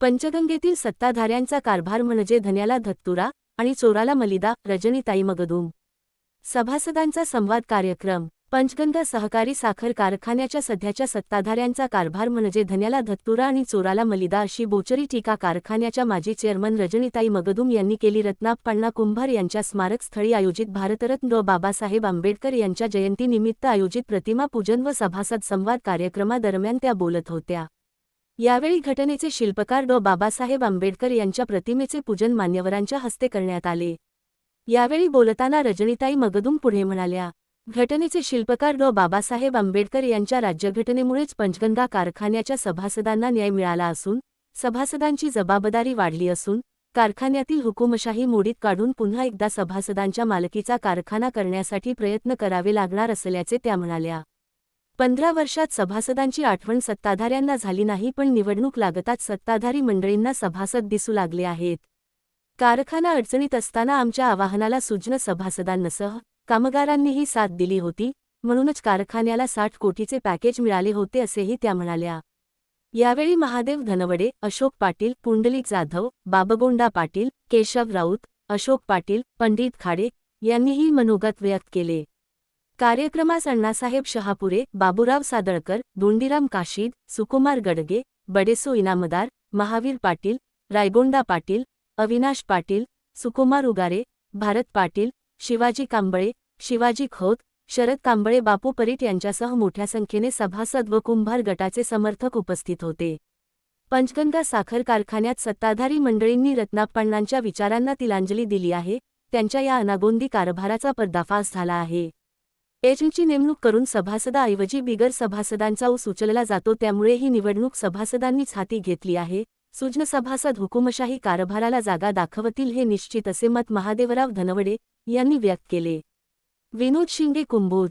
पंचगंगेतील सत्ताधाऱ्यांचा कारभार म्हणजे धन्याला धत्तुरा आणि चोराला मलिदा रजनीताई मगदूम. सभासदांचा संवाद कार्यक्रम. पंचगंगा सहकारी साखर कारखान्याच्या सध्याच्या सत्ताधाऱ्यांचा कारभार म्हणजे धन्याला धत्तुरा आणि चोराला मलिदा अशी बोचरी टीका कारखान्याच्या माजी चेअरमन रजनीताई मगदूम यांनी केली. रत्नाप्पाण्णा कुंभार यांच्या स्मारकस्थळी आयोजित भारतरत्न डॉ. बाबासाहेब आंबेडकर यांच्या जयंतीनिमित्त आयोजित प्रतिमा पूजन व सभासद संवाद कार्यक्रमादरम्यान त्या बोलत होत्या. यावेळी घटनेचे शिल्पकार डॉ. बाबासाहेब आंबेडकर यांच्या प्रतिमेचे पूजन मान्यवरांच्या हस्ते करण्यात आले. यावेळी बोलताना रजनीताई मगदुम पुढे म्हणाल्या घटनेचे शिल्पकार डॉ. बाबासाहेब आंबेडकर यांच्या राज्यघटनेमुळेच पंचगंगा कारखान्याच्या सभासदांना न्याय मिळाला असून सभासदांची जबाबदारी वाढली असून कारखान्यातील हुकुमशाही मोडीत काढून पुन्हा एकदा सभासदांच्या मालकीचा कारखाना करण्यासाठी प्रयत्न करावे लागणार असल्याचे त्या म्हणाल्या. पंधरा वर्षात सभासदांची आठवण सत्ताधाऱ्यांना झाली नाही पण निवडणूक लागताच सत्ताधारी मंडळींना सभासद दिसू लागले आहेत. कारखाना अडचणीत असताना आमच्या आवाहनाला सुजन सभासदांसह कामगारांनीही साथ दिली होती म्हणूनच कारखान्याला साठ कोटीचे पॅकेज मिळाले होते असेही त्या म्हणाल्या. यावेळी महादेव धनवडे अशोक पाटील पुंडलिक जाधव बाबगोंडा पाटील केशव राऊत अशोक पाटील पंडित खाडे यांनीही मनोगत व्यक्त केले. कार्यक्रमास अण्णासाहेब शहापुरे बाबूराव सादळकर धोंडीराम काशीद सुकुमार गडगे बडेसो इनामदार महावीर पाटील रायगोंडा पाटील अविनाश पाटील सुकुमार उगारे भारत पाटील शिवाजी कांबळे शिवाजी खोत शरद कांबळे बापू परीट यांच्यासह मोठ्या संख्येने सभासद व कुंभार गटाचे समर्थक उपस्थित होते. पंचगंगा साखर कारखान्यात सत्ताधारी मंडळींनी रत्नाप्पाण्णांच्या विचारांना तिलांजली दिली आहे. त्यांच्या या अनागोंदी कारभाराचा पर्दाफाश झाला आहे. एजंटची नेमणूक करून सभासदाऐवजी बिगर सभासदांचा ऊस उचलला जातो त्यामुळे ही निवडणूक सभासदांनीच हाती घेतली आहे. सुज्ञ सभासद हुकुमशाही कारभाराला जागा दाखवतील हे निश्चित असे मत महादेवराव धनवडे यांनी व्यक्त केले. विनोद शिंगे कुंभोज